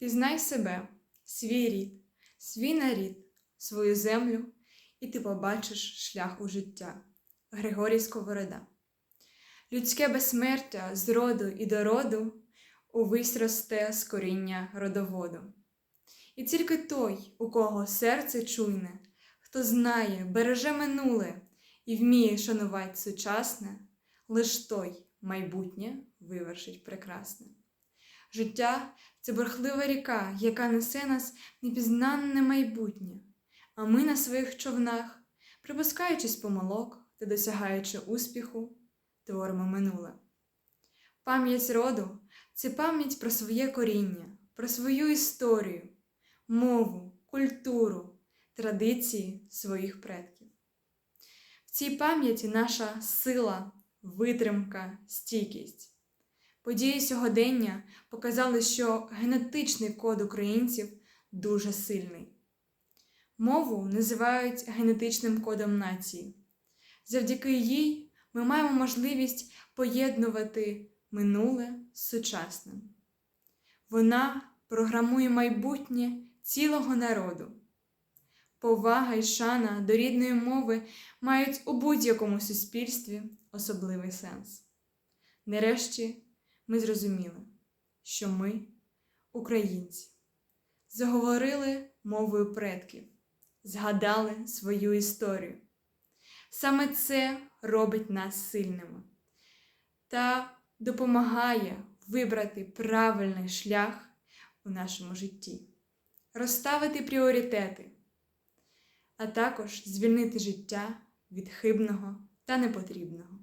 Пізнай себе, свій рід, свій нарід, свою землю, і ти побачиш шлях у життя. Григорій Сковорода. Людське безсмертя з роду і до роду увесь росте з коріння родоводу. І тільки той, у кого серце чуйне, хто знає, береже минуле і вміє шанувати сучасне, лиш той майбутнє вивершить прекрасне. Життя це бурхлива ріка, яка несе нас в непізнанне майбутнє, а ми на своїх човнах, припускаючись помилок та досягаючи успіху, творимо минуле. Пам'ять роду це пам'ять про своє коріння, про свою історію, мову, культуру, традиції своїх предків. В цій пам'яті наша сила, витримка, стійкість. Події сьогодення показали, що генетичний код українців дуже сильний. Мову називають генетичним кодом нації. Завдяки їй ми маємо можливість поєднувати минуле з сучасним. Вона програмує майбутнє цілого народу. Повага і шана до рідної мови мають у будь-якому суспільстві особливий сенс. Нарешті ми зрозуміли, що ми, українці, заговорили мовою предків, згадали свою історію. Саме це робить нас сильними та допомагає вибрати правильний шлях у нашому житті, розставити пріоритети, а також звільнити життя від хибного та непотрібного.